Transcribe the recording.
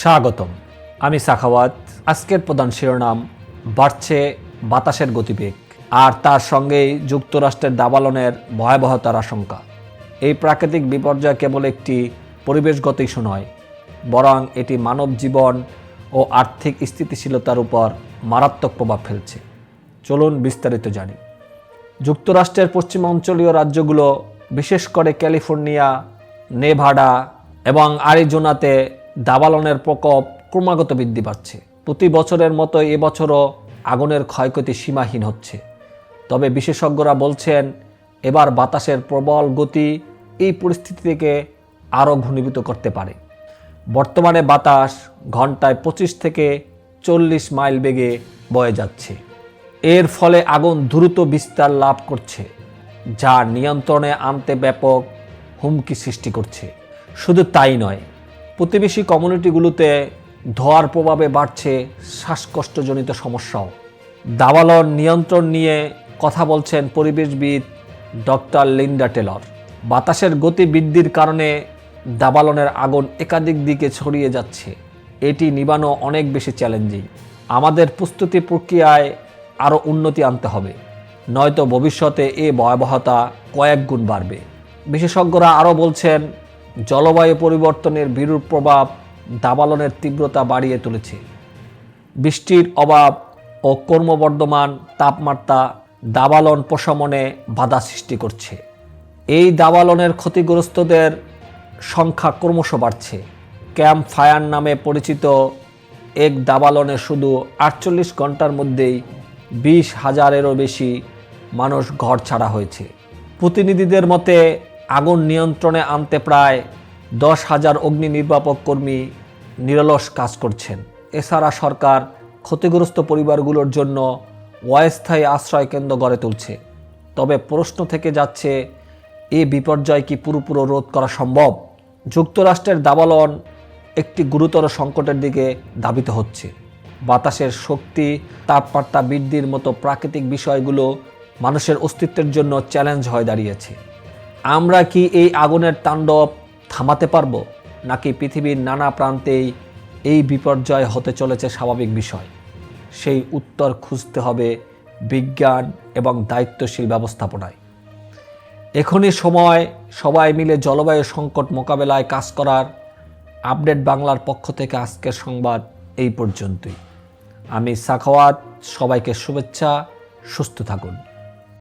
স্বাগতম। আমি সাখাওয়াত। আজকের প্রধান শিরোনাম, বাড়ছে বাতাসের গতিবেগ আর তার সঙ্গেই যুক্তরাষ্ট্রের দাবালনের ভয়াবহতার আশঙ্কা। এই প্রাকৃতিক বিপর্যয় কেবল একটি পরিবেশগত ইস্যু নয়, বরং এটি মানব জীবন ও আর্থিক স্থিতিশীলতার উপর মারাত্মক প্রভাব ফেলছে। চলুন বিস্তারিত জানি। যুক্তরাষ্ট্রের পশ্চিমাঞ্চলীয় রাজ্যগুলো, বিশেষ করে ক্যালিফোর্নিয়া, নেভাডা এবং আরিজোনাতে দাবালনের প্রকোপ ক্রমাগত বৃদ্ধি পাচ্ছে। প্রতি বছরের মতো এবছরও আগুনের ক্ষয়ক্ষতি সীমাহীন হচ্ছে। তবে বিশেষজ্ঞরা বলছেন, এবার বাতাসের প্রবল গতি এই পরিস্থিতি থেকে আরও ঘনীভূত করতে পারে। বর্তমানে বাতাস ঘন্টায় পঁচিশ থেকে চল্লিশ মাইল বেগে বয়ে যাচ্ছে। এর ফলে আগুন দ্রুত বিস্তার লাভ করছে, যা নিয়ন্ত্রণে আনতে ব্যাপক হুমকি সৃষ্টি করছে। শুধু তাই নয় প্রতিবেশী কমিউনিটিগুলোতে ধোয়ার প্রভাবে বাড়ছে শ্বাসকষ্টজনিত সমস্যাও। দাবালন নিয়ন্ত্রণ নিয়ে কথা বলছেন পরিবেশবিদ ডক্টর লিন্ডা টেলর। বাতাসের গতি বৃদ্ধির কারণে দাবালনের আগুন একাধিক দিকে ছড়িয়ে যাচ্ছে। এটি নিবানো অনেক বেশি চ্যালেঞ্জিং। আমাদের প্রস্তুতি প্রক্রিয়ায় আরও উন্নতি আনতে হবে। নয়তো ভবিষ্যতে এ ভয়াবহতা কয়েক গুণ বাড়বে। বিশেষজ্ঞরা আরও বলছেন জলবায়ু পরিবর্তনের বিরূপ প্রভাব দাবালনের তীব্রতা বাড়িয়ে তুলেছে। বৃষ্টির অভাব ও ক্রমবর্ধমান তাপমাত্রা দাবালন প্রশমনে বাধা সৃষ্টি করছে। এই দাবালনের ক্ষতিগ্রস্তদের সংখ্যা ক্রমশ বাড়ছে। ক্যাম্প ফায়ার নামে পরিচিত এক দাবালনে শুধু আটচল্লিশ ঘণ্টার মধ্যেই বিশ হাজারেরও বেশি মানুষ ঘর ছাড়া হয়েছে। প্রতিনিধিদের মতে আগুন নিয়ন্ত্রণে আনতে প্রায় দশ হাজার অগ্নি নির্বাপক কর্মী নিরলস কাজ করছেন। এছাড়া সরকার ক্ষতিগ্রস্ত পরিবারগুলোর জন্য অস্থায়ী আশ্রয় কেন্দ্র গড়ে তুলছে। তবে প্রশ্ন থেকে যাচ্ছে, এ বিপর্যয় কি পুরোপুরো রোধ করা সম্ভব? যুক্তরাষ্ট্রের দাবালন একটি গুরুতর সংকটের দিকে ধাবিত হচ্ছে। বাতাসের শক্তি, তাপমাত্রা বৃদ্ধির মতো প্রাকৃতিক বিষয়গুলো মানুষের অস্তিত্বের জন্য চ্যালেঞ্জ হয়ে দাঁড়িয়েছে। আমরা কি এই আগুনের তাণ্ডব থামাতে পারব? নাকি পৃথিবীর নানা প্রান্তেই এই বিপর্যয় হতে চলেছে স্বাভাবিক বিষয়? সেই উত্তর খুঁজতে হবে বিজ্ঞান এবং দায়িত্বশীল ব্যবস্থাপনায়। এখনই সময় সবাই মিলে জলবায়ু সংকট মোকাবেলায় কাজ করার আপডেট বাংলার পক্ষ থেকে আজকের সংবাদ এই পর্যন্তই। আমি সাখাওয়াত, সবাইকে শুভেচ্ছা, সুস্থ থাকুন।